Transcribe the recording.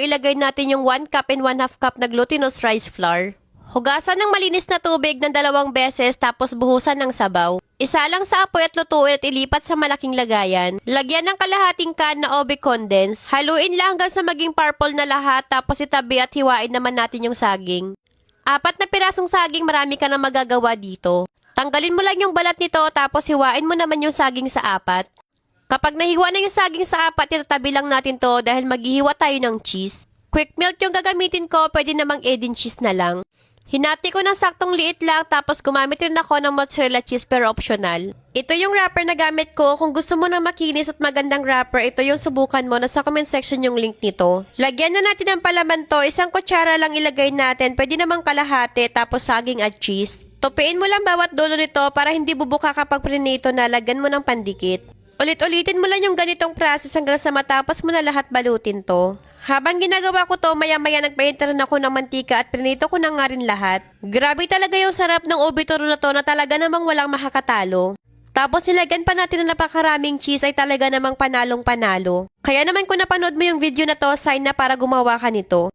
ilagay natin yung 1 cup and 1 half cup na glutinous rice flour. Hugasan ng malinis na tubig ng dalawang beses tapos buhusan ng sabaw. Isa lang sa apoy at lutuin at ilipat sa malaking lagayan. Lagyan ng kalahating can na obe condense. Haluin lang hanggang sa maging purple na lahat tapos itabi at hiwain naman natin yung saging. Apat na pirasong saging marami ka na magagawa dito. Tanggalin mo lang yung balat nito tapos hiwain mo naman yung saging sa apat. Kapag nahiwa na yung saging sa apat, itatabi lang natin to dahil maghihiwa tayo ng cheese. Quick melt yung gagamitin ko, pwede namang edin cheese na lang. Hinati ko ng saktong liit lang tapos gumamit rin ako ng mozzarella cheese pero optional. Ito yung wrapper na gamit ko. Kung gusto mo ng makinis at magandang wrapper, ito yung subukan mo. Nasa comment section yung link nito. Lagyan na natin ng palaman to. Isang kutsara lang ilagay natin. Pwede namang kalahati tapos saging at cheese. Tupiin mo lang bawat dulo nito para hindi bubuka kapag prinito na lagyan mo ng pandikit. Ulit-ulitin mo lang yung ganitong process hanggang sa matapos mo na lahat balutin to. Habang ginagawa ko to, maya-maya nagpahinta ako ng mantika at prinito ko na nga rin lahat. Grabe talaga yung sarap ng obituro na to na talaga namang walang makakatalo. Tapos nilagyan pa natin ng napakaraming cheese ay talaga namang panalong panalo. Kaya naman kung napanood mo yung video na to, sign na para gumawa ka nito.